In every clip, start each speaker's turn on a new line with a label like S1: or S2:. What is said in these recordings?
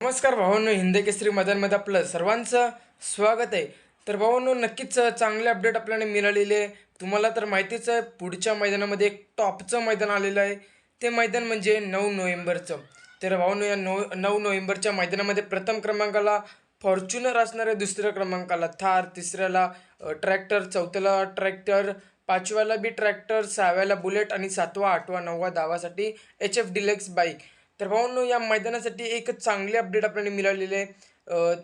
S1: नमस्कार भावांनो हिंदी केसरी मैदानमध्ये आपलं सर्वांचं स्वागत आहे. तर भावांनो नक्कीच चांगले अपडेट आपल्याला मिळालेले आहे. तुम्हाला तर माहितीच आहे पुढच्या मैदानामध्ये एक टॉपचं मैदान आलेलं आहे. ते मैदान म्हणजे नऊ नोव्हेंबरचं. तर भावांनो या नऊ नऊ नोव्हेंबरच्या मैदानामध्ये प्रथम क्रमांकाला फॉर्च्युनर असणार आहे दुसऱ्या क्रमांकाला थार तिसऱ्याला ट्रॅक्टर चौथ्याला ट्रॅक्टर पाचव्याला बी ट्रॅक्टर सहाव्याला बुलेट आणि सातवा आठवा नववा दहावासाठी एच एफ डिलेक्स बाईक तर भाऊंनो या मैदानासाठी एक चांगली अपडेट आपल्याला मिळालेली आहे.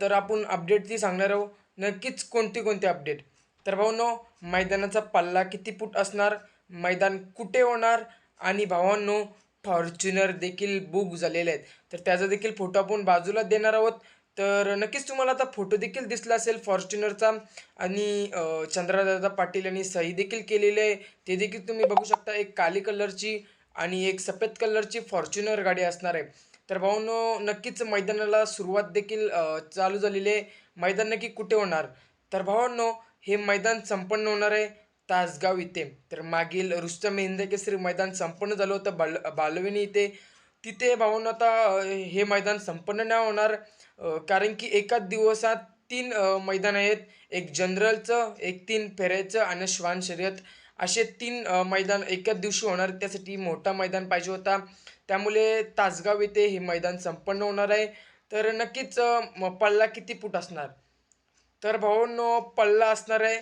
S1: तर आपण अपडेट ती सांगणार आहोत. नक्कीच कोणती कोणती अपडेट तर भाऊंनो मैदानाचा पल्ला किती फूट असणार? मैदान कुठे होणार? आणि भावांनो फॉर्च्युनर देखील बुक झालेले आहेत. तर त्याचा देखील फोटो आपण बाजूला देणार आहोत. तर नक्कीच तुम्हाला आता फोटो देखील दिसला असेल फॉर्च्युनरचा आणि चंद्रदादा पाटील यांनी सही देखील केलेली आहे. ते देखील तुम्ही बघू शकता एक काली कलरची आणि एक सफेद कलरची फॉर्च्युनर गाडी असणार आहे. तर भाऊनो नक्कीच मैदानाला सुरुवात देखील चालू झालेली आहे. मैदान नक्की कुठे होणार? तर भावांनो हे मैदान संपन्न होणार आहे तासगाव इथे. तर मागील रुस्तम हिंदकेसरी मैदान संपन्न झालं होतं बाल बालविनी इथे. तिथे भाऊन आता हे मैदान संपन्न नाही होणार कारण की एकाच दिवसात तीन मैदान आहेत. एक जनरलचं एक तीन फेऱ्याचं आणि श्वान शर्यत. असे तीन मैदान एकाच दिवशी होणार. त्यासाठी मोठा मैदान पाहिजे होता. त्यामुळे तासगाव येथे हे मैदान संपन्न होणार आहे. तर नक्कीच पल्ला किती फूट असणार? तर भाऊंनो पल्ला असणार आहे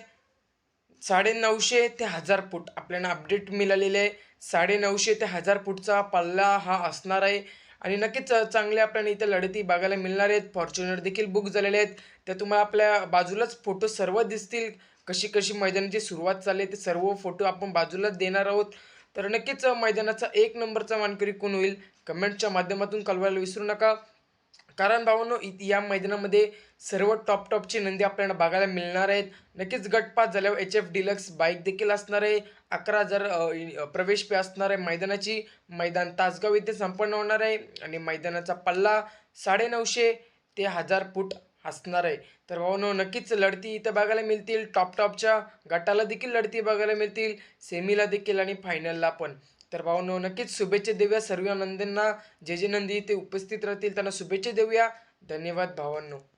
S1: साडे नऊशे ते हजार फूट. आपल्याला अपडेट मिळालेले आहे. साडे नऊशे ते हजार फूटचा पल्ला हा असणार आहे. आणि नक्कीच चांगले आपल्याला इथे लढती बघायला मिळणार आहेत. फॉर्च्युनर देखील बुक झालेले आहेत. त्या तुम्हाला आपल्या बाजूलाच फोटो सर्व दिसतील. कशी कशी मैदानाची सुरुवात चालली आहे ते सर्व फोटो आपण बाजूलाच देणार आहोत. तर नक्कीच मैदानाचा एक नंबरचा मानकरी कोण होईल? कमेंटच्या माध्यमातून कळवायला विसरू नका. कारण भावांनो इ- या मैदानामध्ये सर्व टॉप टॉपची नंदी आपल्याला बघायला मिळणार आहेत. नक्कीच गटपात झाल्यावर एच एफ डिलक्स बाईक देखील असणार आहे. अकरा हजार प्रवेश पे असणार आहे मैदानाची. मैदान तासगाव येथे संपन्न होणार आहे आणि मैदानाचा पल्ला साडेनऊशे ते हजार फूट असणार आहे. तर भाऊनो नक्कीच लढती इथं बघायला मिळतील. टॉप टॉपच्या गटाला देखील लढती बघायला मिळतील. सेमीला देखील आणि फायनलला पण. तर भाऊनो नक्कीच शुभेच्छा देऊया सर्व नंदींना. जे जे नंदी इथे उपस्थित राहतील त्यांना शुभेच्छा देऊया. धन्यवाद भावांनो.